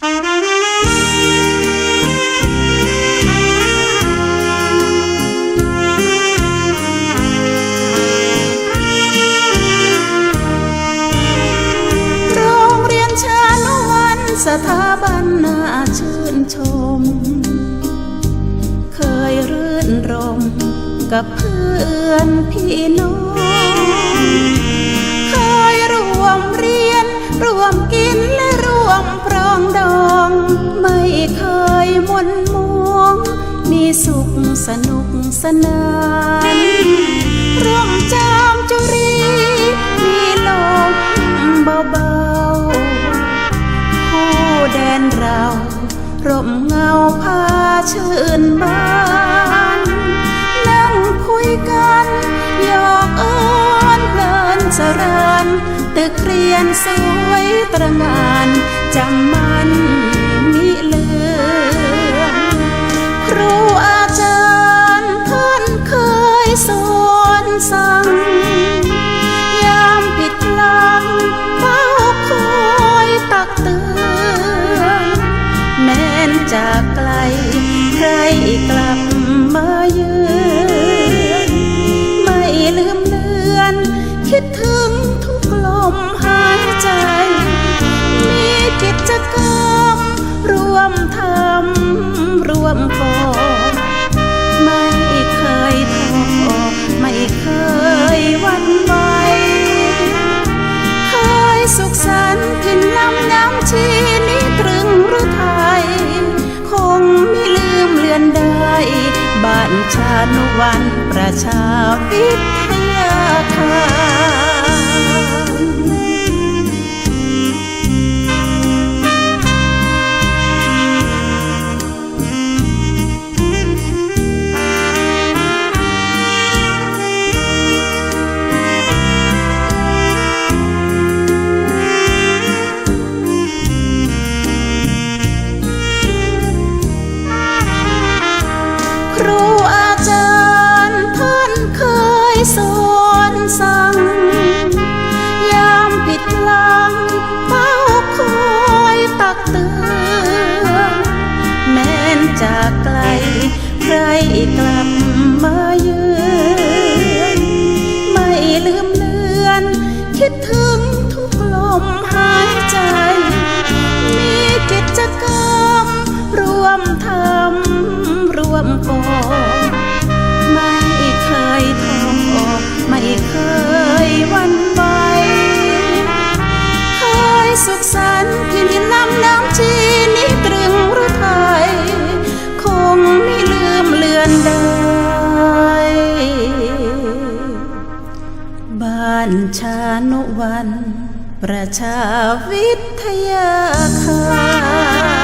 โรงเรียนชานวันสถาบันน่าชื่นชม เคยรื่นรมกับเพื่อนพี่น้อง เคยรวมเรียนรวมกิน เคยมนมองมีสุขสนุกสนานร่วมจามจุรี มีลมเบาๆคู่แดนเราร่มเงาพาชื่นบานนั่งคุยกันหยอกเอิญเพลินสรานตึกเรียนสวยตระงานจำ สุขสันต์กินลำน้ำชีนี้ตรึงหรือไทยคงไม่ลืมเลือนได้บ้านชานุวันประชาวิทยาคา กลับมาเยือนไม่ลืมเลือน คิดถึงทุกลมหายใจ มีกิจกรรมร่วมทำร่วมก่อไม่เคยท้อไม่เคยวันไหวเคยสุขสันต์านชานุวัน ประชาวิทยาคาร